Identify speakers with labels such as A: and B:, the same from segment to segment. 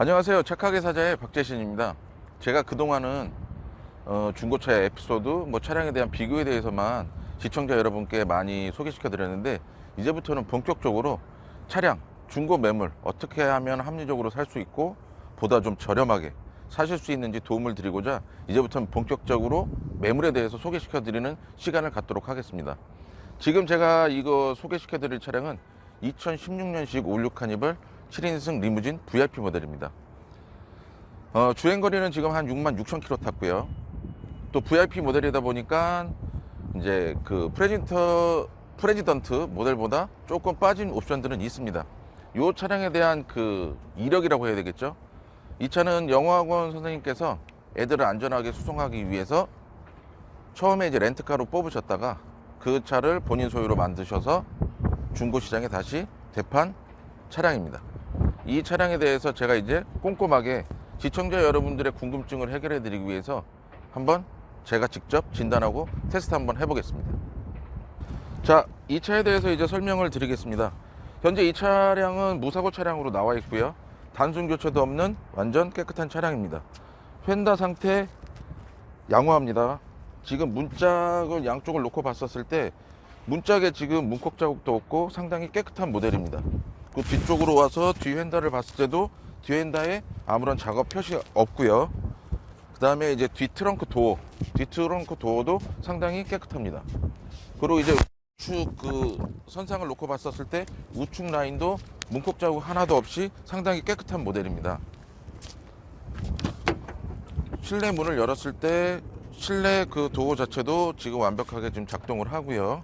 A: 안녕하세요. 착하게 사자의 박재신입니다. 제가 그동안은 어, 중고차의 에피소드, 뭐 차량에 대한 비교에 대해서만 시청자 여러분께 많이 소개시켜 드렸는데 이제부터는 본격적으로 차량, 중고 매물 어떻게 하면 합리적으로 살 수 있고 보다 좀 저렴하게 사실 수 있는지 도움을 드리고자 이제부터는 본격적으로 매물에 대해서 소개시켜 드리는 시간을 갖도록 하겠습니다. 지금 제가 이거 소개시켜 드릴 차량은 2016년식 56 카니발 7인승 리무진 VIP 모델입니다. 어, 주행 거리는 지금 한 6만 6천 킬로 탔고요. 또 VIP 모델이다 보니까 이제 그 프레진터 프레지던트 모델보다 조금 빠진 옵션들은 있습니다. 이 차량에 대한 그 이력이라고 해야 되겠죠. 이 차는 영어학원 선생님께서 애들을 안전하게 수송하기 위해서 처음에 이제 렌트카로 뽑으셨다가 그 차를 본인 소유로 만드셔서 중고 시장에 다시 대판 차량입니다. 이 차량에 대해서 제가 이제 꼼꼼하게 시청자 여러분들의 궁금증을 해결해 드리기 위해서 한번 제가 직접 진단하고 테스트 한번 해보겠습니다. 자, 이 차에 대해서 이제 설명을 드리겠습니다. 현재 이 차량은 무사고 차량으로 나와 있고요. 단순 교체도 없는 완전 깨끗한 차량입니다. 휀다 상태 양호합니다. 지금 문짝을 양쪽을 놓고 봤었을 때 문짝에 지금 문콕 자국도 없고 상당히 깨끗한 모델입니다. 그 뒤쪽으로 와서 뒤 휀다를 봤을 때도 뒤 휀다에 아무런 작업 표시 없고요. 그 다음에 이제 뒤 트렁크 도어, 뒤 트렁크 도어도 상당히 깨끗합니다. 그리고 이제 우측 그 선상을 놓고 봤었을 때 우측 라인도 문콕 자국 하나도 없이 상당히 깨끗한 모델입니다. 실내 문을 열었을 때 실내 그 도어 자체도 지금 완벽하게 지금 작동을 하고요.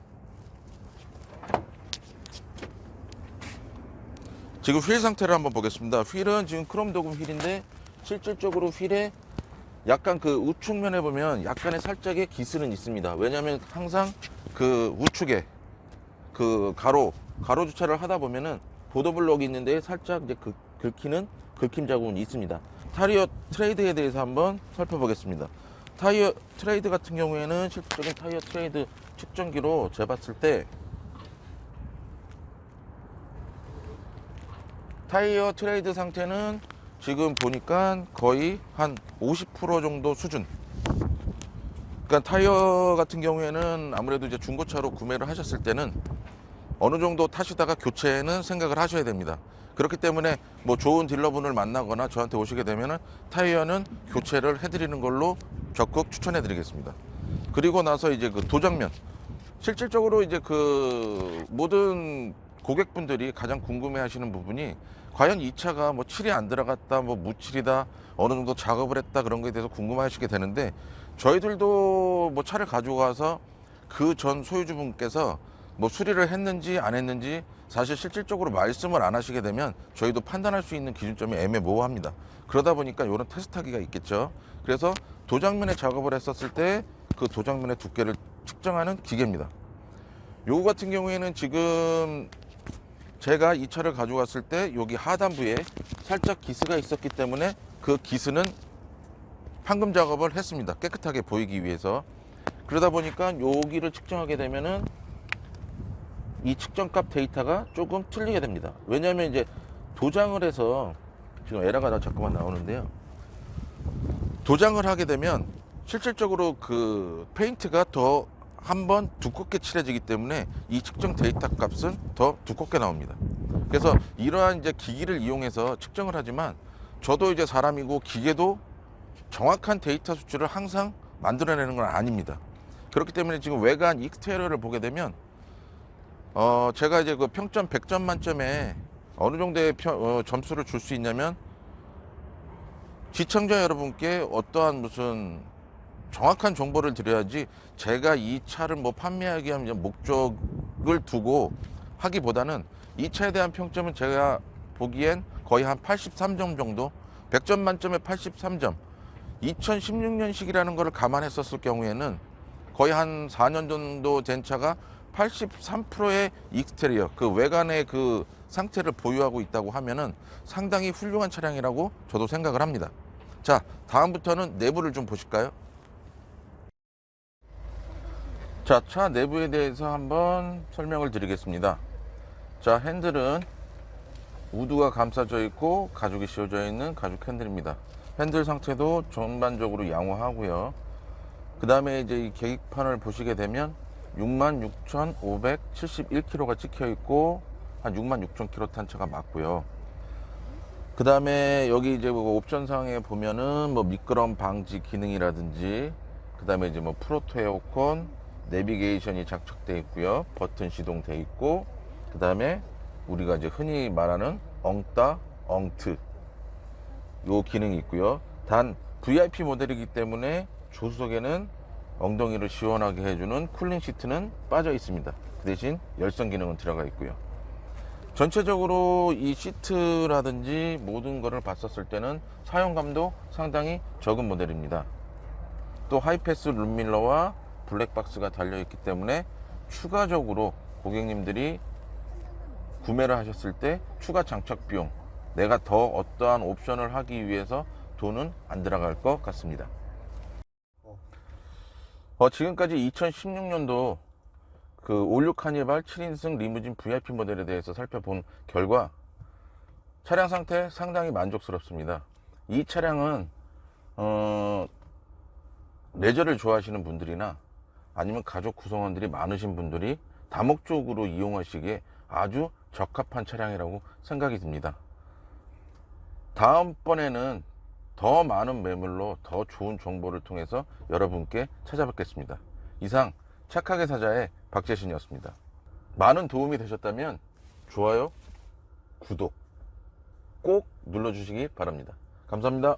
A: 지금 휠 상태를 한번 보겠습니다. 휠은 지금 크롬 도금 휠인데 실질적으로 휠에 약간 그 우측면에 보면 약간의 살짝의 기스는 있습니다. 왜냐하면 항상 그 우측에 그 가로 가로 주차를 하다 보면은 보도블록이 있는데 살짝 이제 그, 긁히는 긁힘 자국은 있습니다. 타이어 트레이드에 대해서 한번 살펴보겠습니다. 타이어 트레이드 같은 경우에는 실질적인 타이어 트레이드 측정기로 재봤을 때 타이어 트레이드 상태는 지금 보니까 거의 한 50% 정도 수준. 그러니까 타이어 같은 경우에는 아무래도 이제 중고차로 구매를 하셨을 때는 어느 정도 타시다가 교체는 생각을 하셔야 됩니다. 그렇기 때문에 뭐 좋은 딜러분을 만나거나 저한테 오시게 되면은 타이어는 교체를 해드리는 걸로 적극 추천해 드리겠습니다. 그리고 나서 이제 그 도장면. 실질적으로 이제 그 모든 고객분들이 가장 궁금해 하시는 부분이 과연 이 차가 뭐 칠이 안 들어갔다, 뭐 무칠이다, 어느 정도 작업을 했다 그런 거에 대해서 궁금해 하시게 되는데 저희들도 뭐 차를 가지고 가서 그 전 소유주분께서 뭐 수리를 했는지 안 했는지 사실 실질적으로 말씀을 안 하시게 되면 저희도 판단할 수 있는 기준점이 애매모호합니다. 그러다 보니까 이런 테스트하기가 있겠죠. 그래서 도장면에 작업을 했었을 때 그 도장면의 두께를 측정하는 기계입니다. 요거 같은 경우에는 지금 제가 이 차를 가져갔을 때 여기 하단부에 살짝 기스가 있었기 때문에 그 기스는 판금 작업을 했습니다. 깨끗하게 보이기 위해서. 그러다 보니까 여기를 측정하게 되면은 이 측정값 데이터가 조금 틀리게 됩니다. 왜냐하면 이제 도장을 해서 지금 에러가 나 자꾸만 나오는데요. 도장을 하게 되면 실질적으로 그 페인트가 더 한 번 두껍게 칠해지기 때문에 이 측정 데이터 값은 더 두껍게 나옵니다. 그래서 이러한 이제 기기를 이용해서 측정을 하지만 저도 이제 사람이고 기계도 정확한 데이터 수치를 항상 만들어내는 건 아닙니다. 그렇기 때문에 지금 외관 익스테리어를 보게 되면 어 제가 이제 그 평점 100점 만점에 어느 정도의 평- 어, 점수를 줄 수 있냐면 시청자 여러분께 어떠한 무슨 정확한 정보를 드려야지 제가 이 차를 뭐 판매하기 위한 목적을 두고 하기보다는 이 차에 대한 평점은 제가 보기엔 거의 한 83점 정도 100점 만점에 83점 2016년식이라는 것을 감안했었을 경우에는 거의 한 4년 정도 된 차가 83%의 익스테리어 그 외관의 그 상태를 보유하고 있다고 하면은 상당히 훌륭한 차량이라고 저도 생각을 합니다. 자, 다음부터는 내부를 좀 보실까요? 자, 차 내부에 대해서 한번 설명을 드리겠습니다. 자, 핸들은 우드가 감싸져 있고 가죽이 씌워져 있는 가죽 핸들입니다. 핸들 상태도 전반적으로 양호하고요. 그 다음에 이제 이 계기판을 보시게 되면 66,571km가 찍혀 있고 한 66,000km 탄 차가 맞고요. 그 다음에 여기 이제 뭐 옵션상에 보면은 뭐 미끄럼 방지 기능이라든지 그 다음에 이제 뭐 프로토 에어컨 내비게이션이 장착되어 있고요. 버튼 시동되어 있고 그 다음에 우리가 이제 흔히 말하는 엉따 엉트 요 기능이 있고요. 단 VIP 모델이기 때문에 조수석에는 엉덩이를 시원하게 해주는 쿨링 시트는 빠져 있습니다. 그 대신 열선 기능은 들어가 있고요. 전체적으로 이 시트라든지 모든 거를 봤었을 때는 사용감도 상당히 적은 모델입니다. 또 하이패스 룸밀러와 블랙박스가 달려 있기 때문에 추가적으로 고객님들이 구매를 하셨을 때 추가 장착 비용 내가 더 어떠한 옵션을 하기 위해서 돈은 안 들어갈 것 같습니다. 어, 지금까지 2016년도 그 올류 카니발 7인승 리무진 VIP 모델에 대해서 살펴본 결과 차량 상태 상당히 만족스럽습니다. 이 차량은 어, 레저를 좋아하시는 분들이나 아니면 가족 구성원들이 많으신 분들이 다목적으로 이용하시기에 아주 적합한 차량이라고 생각이 듭니다. 다음번에는 더 많은 매물로 더 좋은 정보를 통해서 여러분께 찾아뵙겠습니다. 이상 착하게 사자의 박재신이었습니다. 많은 도움이 되셨다면 좋아요, 구독 꼭 눌러주시기 바랍니다. 감사합니다.